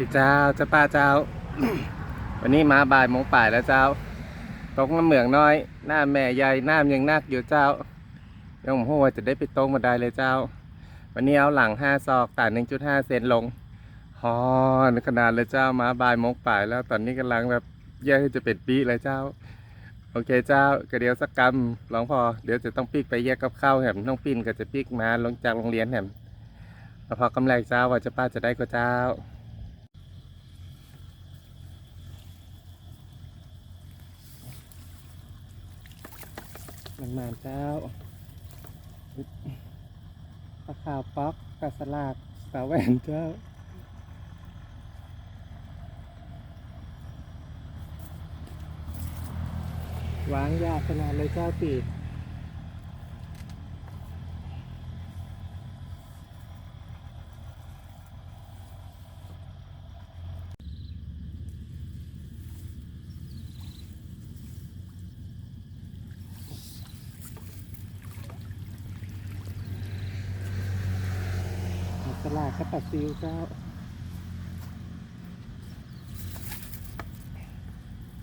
ดีเจ้าเจ้าป้าเจ้า วันนี้มาบ่ายโมงป่ายแล้วเจ้า ตกน้ำเหมืองน้อย หน้าแม่ใหญ่หน้ายังนักอยู่เจ้ายังผมว่าจะได้ไปตรงมาได้เลยเจ้า วันนี้เอาหลังห้าซอกต่างหนึ่งจุดห้าเซนลงฮอนขนาดเลยเจ้ามาบ่ายโมงป่ายแล้วตอนนี้กำลังแบบแย่จะเป็นปีเลยเจ้า โอเคเจ้ากระเดียวสักกำหลวงพอเดี๋ยวจะต้องปีกไปแยกกับข้าวแหมน้องปิ้นก็จะปีกมาลงจากโรงเรียนแหมพอกำแรเจ้าว่าจะป้าจะได้ก็เจ้า มันมาเจ้าปลาขาวป๊อกปลาสลากปลาแหวนเจ้าวางยาขนาดเลยเจ้าปีากกับปลาวเจ้า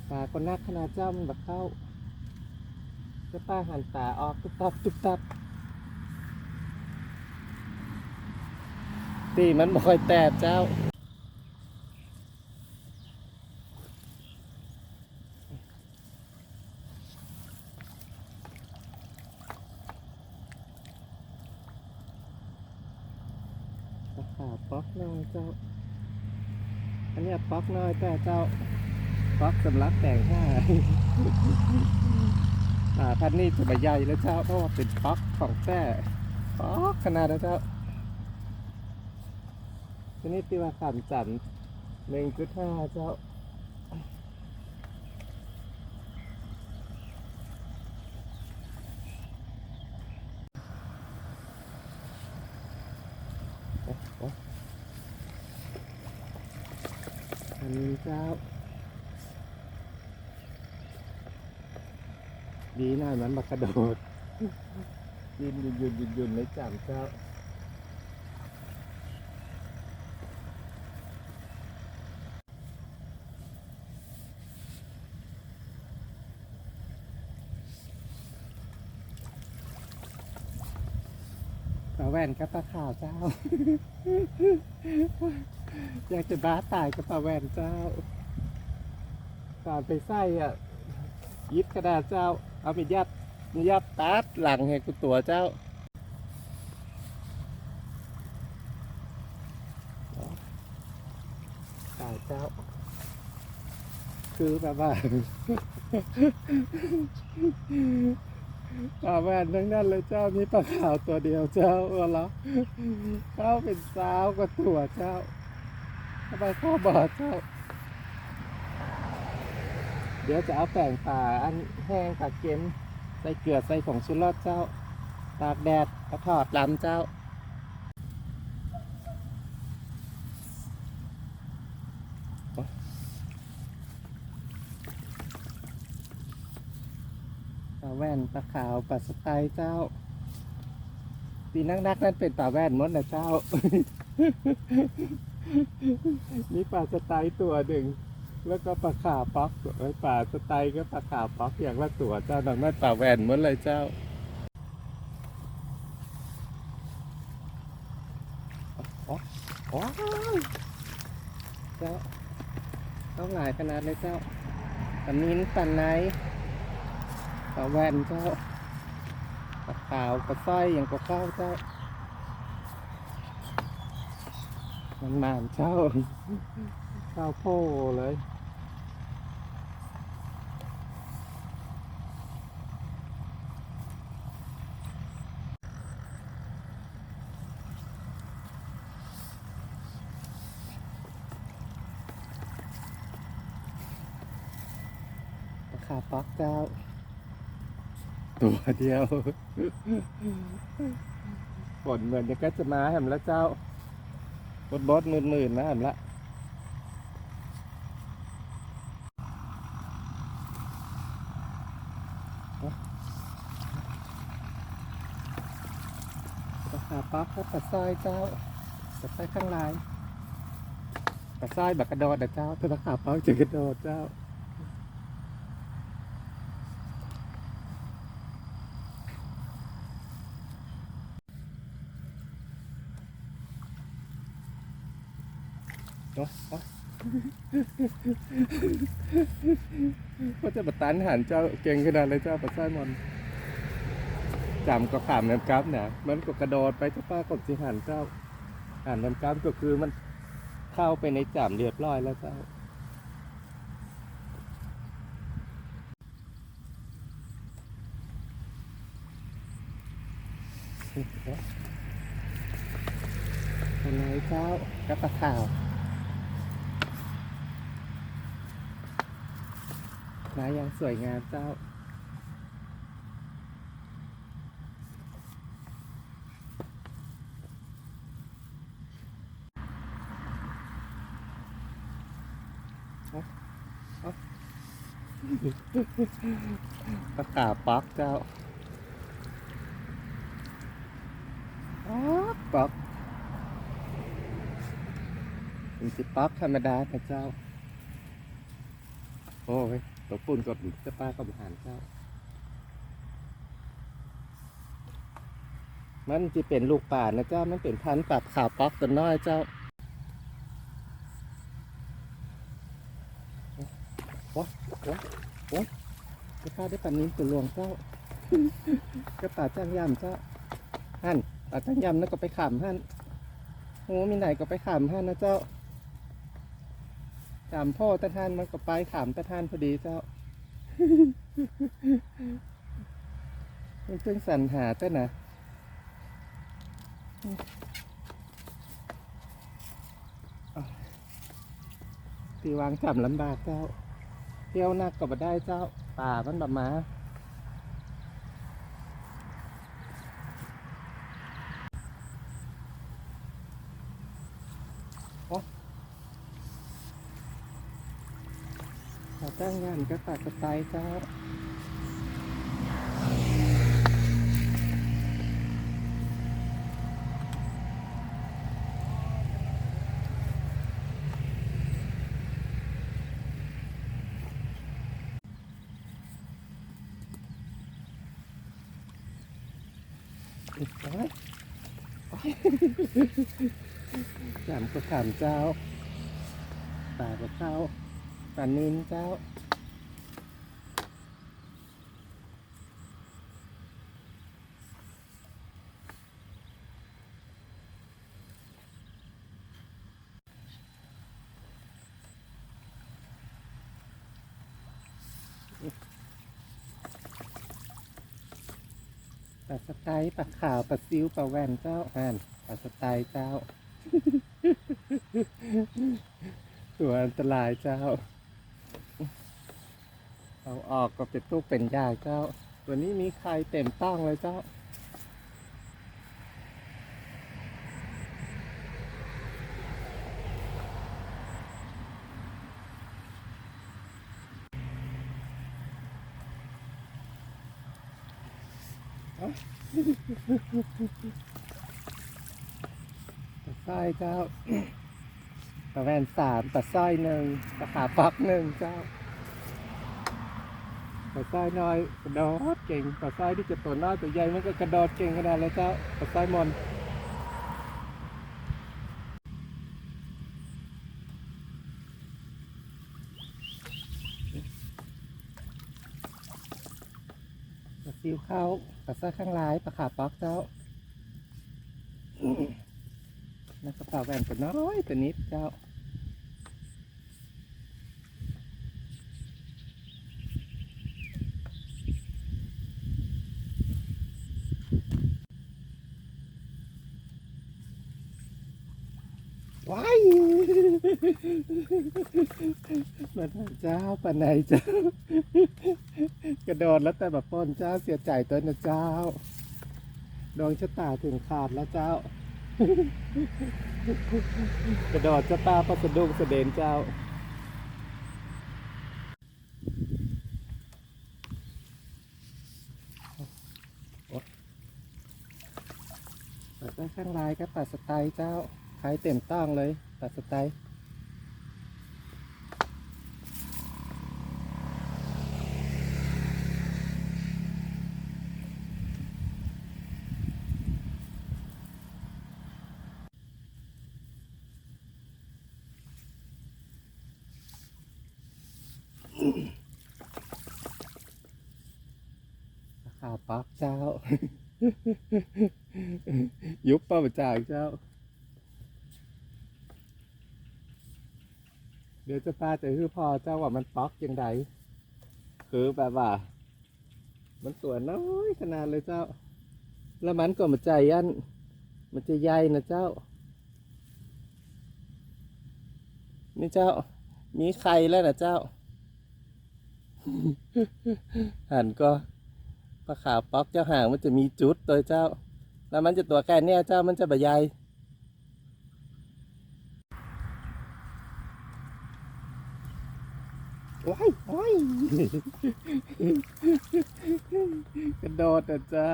ปลาคนนักขนาดเจ้ามันแบบเข้าจะป้าหันตาออกตุ๊บตับตุ๊บตับตีมันบ่อยแตบเจ้าคาป๊อกน้อยเจ้า อันเนี้ยป๊อกน้อยแต่เจ้าป๊อกสำลักแต่งห้าอ่าพันนี้จะมาใหญ่แล้วเจ้าเพราะว่าเป็นป๊อกของแท้ป๊อกขนาดนะเจ้าชนิดที่ว่าขามจันหนึ่งจุดห้าเจ้า อันนี้เจ้า ดีหน่อยมันมากระโดดยืนยืนยืนยืนยืนไม่จำเจ้าปลาแว่นกับปลาขาวเจ้า อยากจะบ้าตายกับปลาแวนเจ้าก่อนไปไส้อะยิบกระดาษเจ้า เอาไปยัดยัดตัดหลังให้กูตัวเจ้าตายเจ้า คือแบบว่าปลาแวนทั้งนั้นเลยเจ้ามีปลาขาวตัวเดียวเจ้าเออเหรอเข้าเป็นสาวกว่าตัวเจ้า ทำไมเข้าบ่อเจ้าเดี๋ยวจะเอาแป้งป่าอันแห้งตากเก็มใส่เกลือใส่ผงชูรสเจ้า ตากแดดกระทอดลำเจ้าปลาแว่นปลาขาวปลาสไตล์เจ้าตีนักนักนั่นเป็นปลาแว่นมดนะเจ้า นี่ปลาสไตล์ตัวหนึ่ง แล้วก็ปลาขาป๊อกเอ้ปลาสไตล์ก็ปลาขาป๊อกอย่างละตัวเจ้าหนังนั่นปลาแวนหมดเลยเจ้าอ๋ออ๋อเจ้าต้องหลายขนาดเลยเจ้าปันนี้ปันไหนปลาแวนเจ้าปลาขาวปลาสร้อยอย่างปลาข้าวเจ้า มันมานเจ้าข้าโพเลยปลาขาปักเจ้า ตัวเดียวฝนเหมือนจะก็จะมาแหมแล้วเจ้า บดบดมืดมื่นๆนะแหมละราคาปั๊บก็ปัดซอยเจ้าปัดซอยข้างลายปลาสร้อยบักกระโดดนะเจ้าตัวปลาขาปั๊บจะกระโดดเจ้า โอ๊ยโอ๊ยก็จะมาตันหันเจ้าเก่งขนาดเลยเจ้าปลาสร้อยมอนจำก็ขามน้ำกับนะมันก็กระโดดไปเจ้าป้ากบสิหันเจ้าหันน้ำกับก็คือมันเข้าไปในจามเรียบร้อยแล้วเจ้าเป็นไงเจ้ากระปะข่าว นายังสวยงามเจ้าเอาเอาปลาขาป๊อกเจ้าป๊อกป๊อกเป็นสิป๊อกธรรมดานะเจ้า โอ้ย ตัวปุ่นกดจะป้ากับหารเจ้า มันจะเป็นลูกป่านะเจ้า มันเป็นพันธุ์ปลาขาวป๊อกตัวน้อยเจ้าโอ๊ยโอ๊ยโอ๊ยจะพาได้ปันนี้ตัวหลวงเจ้ากระป่าจ้างยำเจ้าฮั่นป่าจ้างยำแล้วก็ไปขำฮั่นโอ้มีไหนก็ไปขำฮั่นนะเจ้า จำพ่อตาท่านมันก็ไปขำตาท่านพอดีเจ้ามันเพิ่งสรรหาเต้นะตีวางจำลำบากเจ้าเที่ยวนักก็บ่ได้เจ้าป่ามันแบบมา โอ๊ะขอ จ้างงานก็ปากกระไตเจ้าโอ๊ยโอ๊ยจำก็ถามเจ้าป่าก็เข้า ป่านินเจ้าปลาสไตล์ปลาขาวปลาซิวปลาแวนเจ้าอ่านปลาสไตล์เจ้า ตัวอันตรายเจ้า เอาออกก็เป็นทุกเป็นยากเจ้าตัวนี้มีไข่เต็มต้องเลยเจ้าปลาสร้อยเจ้าปลาแวนสามปลาสร้อยหนึ่งปลาขาปักหนึ่งเจ้า ลาสร้อยน้อยกระโดดเก่งปลาสร้อยที่จะตัวน้อยตัวใหญ่มันก็กระโดดเก่งขนาดเลยเจ้าปลาสร้อยมอนปลาซิวเข้าปลาสร้อยข้างลายปลาขาปักเจ้าแล้วก็ปลาแว่นตัวน้อยตัวนิดเจ้า ว้ายมาทาง เจ้าปานไหนเจ้า กระโดดแล้วแต่แบบป้อนเจ้าเสียใจตัวนะเจ้า ดวงชะตาถึงขาดแล้วเจ้า กระโดดชะตาประสะดุ้งสะเด็นเจ้าปัดได้ข้างลายครับปัดสไตล์เจ้าใครเต็มต้องเลยปัดสไตล์ อกเจ้า ยุบเป้าประจ่างเจ้า เดี๋ยวจะพาจะคือพอเจ้าว่ามันป๊อกยังไงคือแบบว่า มันตัวน้อยขนาดเลยเจ้า แล้วมันก็มาใจยันมันจะใหญ่นะเจ้า นี่เจ้า มีไข่แล้วนะเจ้า หันก็ ปลาขาวป๊อกเจ้าห่างมันจะมีจุดตัวเจ้า แล้วมันจะตัวแค่เนี้ยเจ้ามันจะใบใหญ่ว้ายว้ายกระโดดอะเจ้า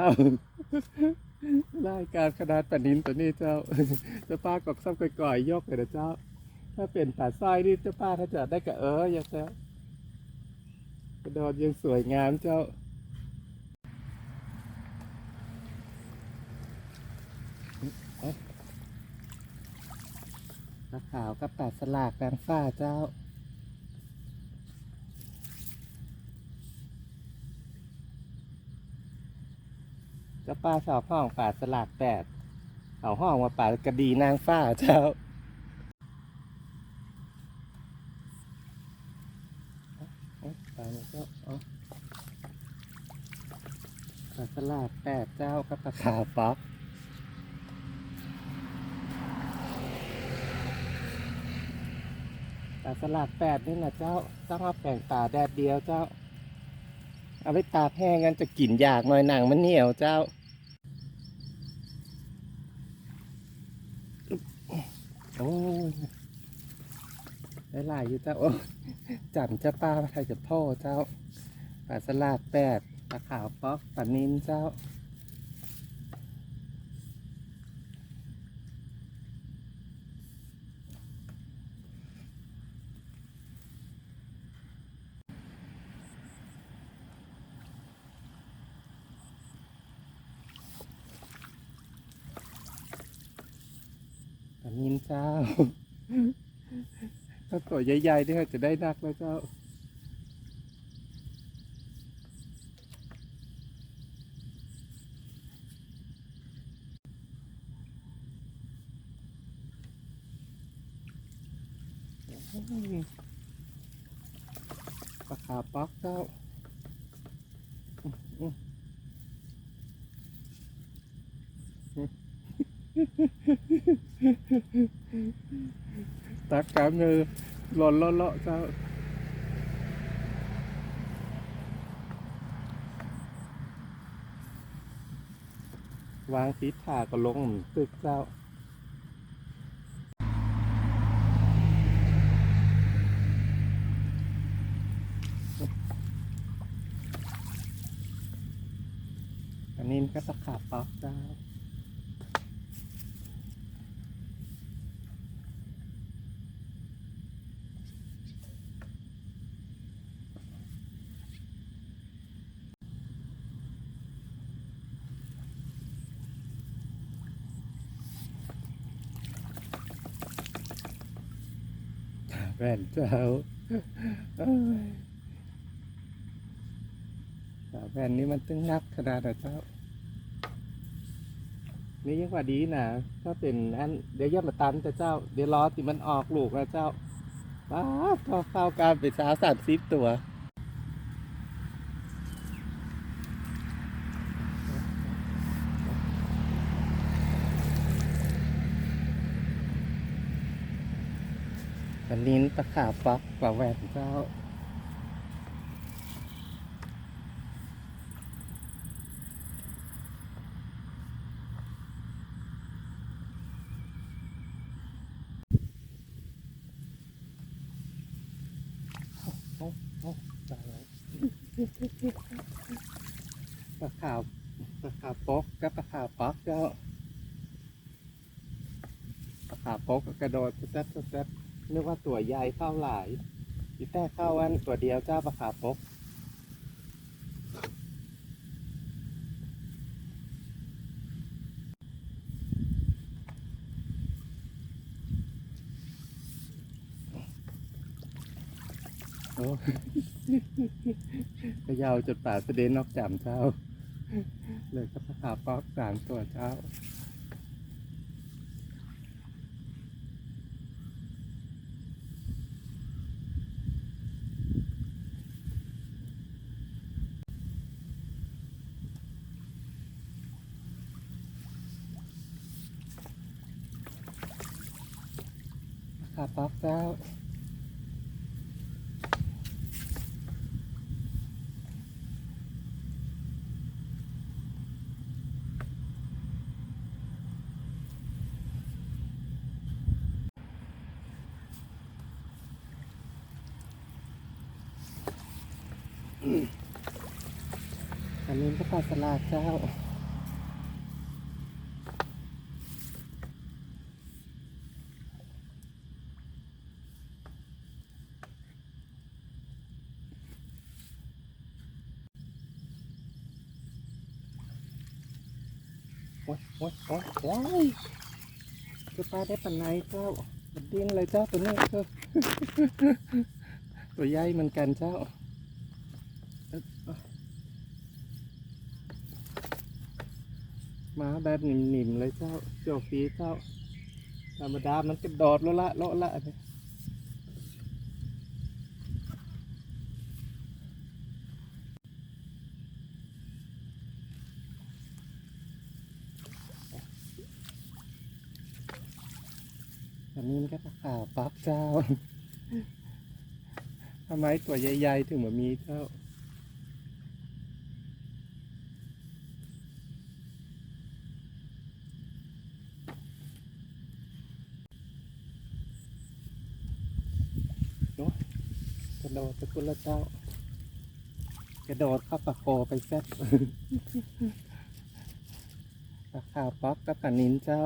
รายการขนาดปานนินตัวนี้เจ้าเจะป้ากอกซ้ำก่อยๆยกเลยนะเจ้า ถ้าเป็นป่าสร้อยนี่เจ้าป้าถ้าจะได้กระเอออย่างเจ้ากระโดดยังสวยงามเจ้า ปลาขาวกับปลาสลากกลางฟ้าเจ้า เจ้าป้าชอบห้องป่าสลากแปดเขาห้องว่าป่ากระดีนางฟ้าเจ้าเอาไปลยเจ้าเอาปลาสลากแปดเจ้ากับปลาขาวป๊อกปลา สลากแปดนี่นะเจ้าต้องเอาแป้งตาแดดเดียวเจ้า เอาไปตากแห้งกันจะกลิ่นยากหน่อยหนังมันเหนียวเจ้าโอ้ยไหลายอยู่เจ้าโอ้จันเจ้าป้าพระไทยจะพ่อเจ้าปลาสลากแปดปลาขาวป๊อกปลานินเจ้า นินเจ้า ถ้าตัวใหญ่ๆเนี่ยจะได้นักแล้วเจ้าปลาขาป๊อกเจ้าอื้ออื้อ ตักกามมือหล่นเลาะเจ้าวางทิศถาก็ลงตึกเจ้าอันนี้ก็ตะขาบป๊อกเแฟนเจ้าเอ้ยสาวแฟนนี้มันตึงนักขนาดไหนเจ้า นี่ยังว่าดีนะถ้าเป็นอันเดี๋ยวย่ามาตันแต่เจ้า เดี๋ยวล้อติมันออกลูกนะเจ้าป้าบพอเข้าการไปสาวสามสิบตัว อันนี้ตะขาบฟักกว่าแหวนเจ้าโอ้โอ้ตายแล้วปลาขาวปลาขาวป๊อกกับปลาขาวป๊อกเจ้าปลาขาวป๊อกก็กระโดดแซ่บแซ่บนึกว่าตัวใหญ่เข้าหลายที่แต่เข้าอันตัวเดียวเจ้าปลาขาป๊อกโอ้ก็ยาวจนป่าเสด็จนอกจำเจ้า เลยก็พระขาป๊อกสามตัวเจ้า ขาป๊อกเจ้าอันนี้ก็ปลาสลาดเจ้า โอ๊ยโอ๊ยโอ๊ยโอ๊ยจะปลา ได้ปันไหนเจ้ามันดิ้นเลยเจ้าตัวนี้เจ้าตัวใหญ่เหมือนกันเจ้าม้ามาแบบหนิ่มๆเลยเจ้าเจ้าฟีเจ้าธรรมดามันกระโดดโลละโลละเนี่ยอันนี้มัน ก็ตะขาบปักเจ้าทำไมตัวใหญ่ๆถึงมามีเจ้ากระโดดตะกุละเจ้ากระโดดเข้าปากโคไปแซ่บปลาขาวป๊อกกับปลานินเจ้า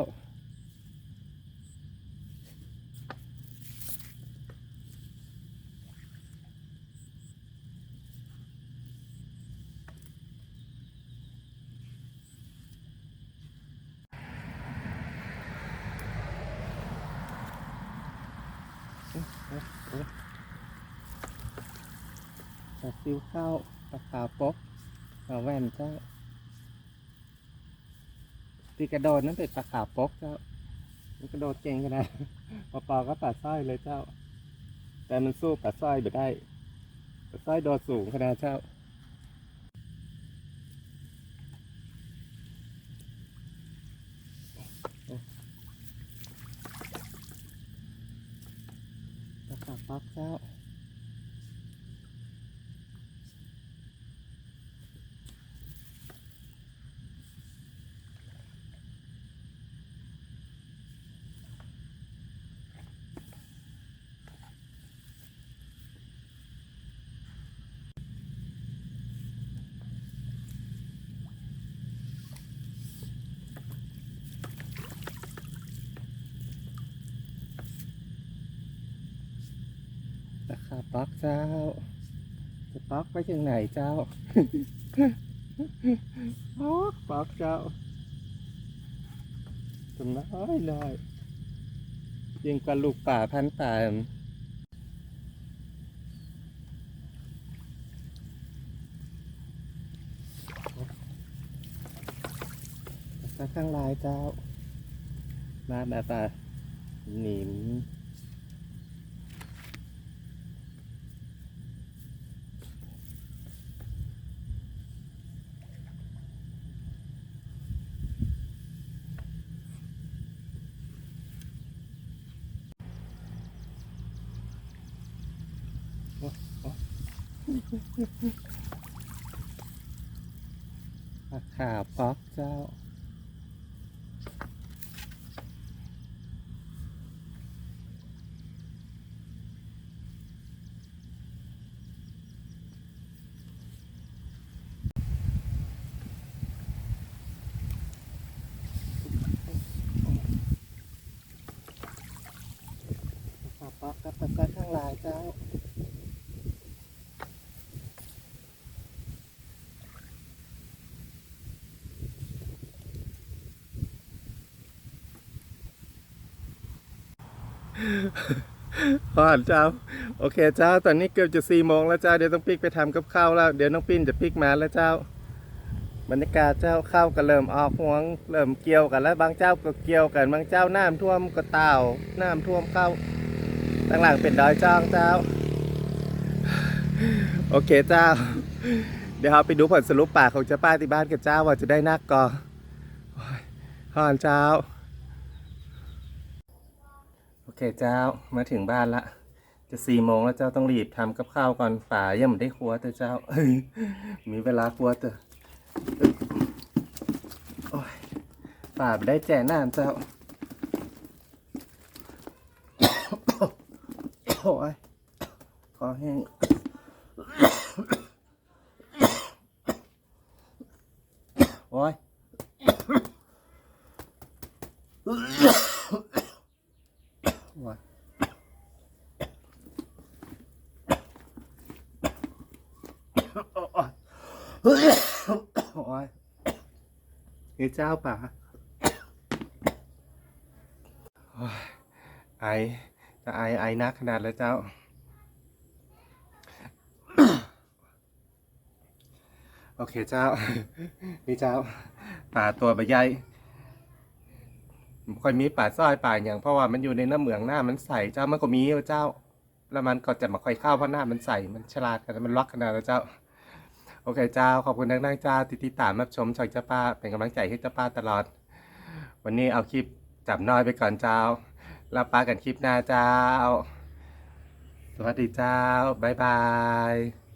ปลา ซิวข้าวปลาขาวป๊อกปลาแว่นเจ้าตีกระโดดนั่นเป็นปลาขาวป๊อกเจ้า มันกระโดดเก่งขนาดปลาปอก็ปลาสร้อยเลยเจ้า แต่มันสู้ปลาสร้อยไม่ได้ปลาสร้อยโดดสูงขนาดเจ้าปลาขาวป๊อกเจ้า ราคาป๊อกเจ้า จะป๊อกไปถึงไหนเจ้าป๊อกป๊อกเจ้าตัวน้อยเลยยิงกว่าลูกป่าพันป่าปลาข้างลายเจ้า มาแบบป่าหนิม ปลา ขาวป๊อกเจ้า ปลาขาวป๊อกกับปลาสร้อยข้างลายเจ้า ป พ่อนเจ้า โอเคเจ้า ตอนนี้เกือบจะสี่โมงแล้วเจ้า เดี๋ยวต้องปิกไปทำกับข้าวแล้ว เดี๋ยวน้องปิ้นจะปิกมาแล้วเจ้า บรรยากาศเจ้าข้าวก็เริ่มออกห่วง เริ่มเกี่ยวกันแล้ว บางเจ้าก็เกี่ยวกัน บางเจ้าน้ำท่วมก็เต่าน้ำท่วมเข้าต่างหลังเป็นดอยจ้างเจ้า โอเคเจ้า เดี๋ยวเราไปดูผลสรุปป่าของเจ้าป้าที่บ้านกับเจ้าว่าจะได้นักก่อโอ้ยห่อนเจ้า เคเจ้ามาถึงบ้านละ จะสี่โมงแล้วเจ้าต้องรีบทำกับข้าวก่อนป่ายังไม่ได้ครัวแต่เจ้ามีเวลาครัวแต่โอ้ยป่าไม่ได้แจ่น้ำเจ้าโอ้ยคอแห้งโอ้ย โอ้ย โอ้ยเจ้าป่าไอจะไอไอนักขนาดแล้วเจ้า โอเคเจ้า นี่เจ้า ป่าตัวใบใหญ่ค่อยมีป่าซ้อยป่าอย่างเพราะว่ามันอยู่ในน้ำเหมืองหน้ามันใสเจ้ามันก็มีเจ้า แล้วมันก็จะมาค่อยเข้าเพราะหน้ามันใสมันฉลาดกันมันล็อกขนาดแล้วเจ้า โอเคเจ้า ขอบคุณนักนั่งเจ้าที่ติดตามรับชมช่องเจ้าป้า เป็นกำลังใจให้เจ้าป้าตลอด วันนี้เอาคลิปจับน้อยไปก่อนเจ้าแล้วป้ากันคลิปหน้าเจ้า สวัสดีเจ้า บ๊ายบาย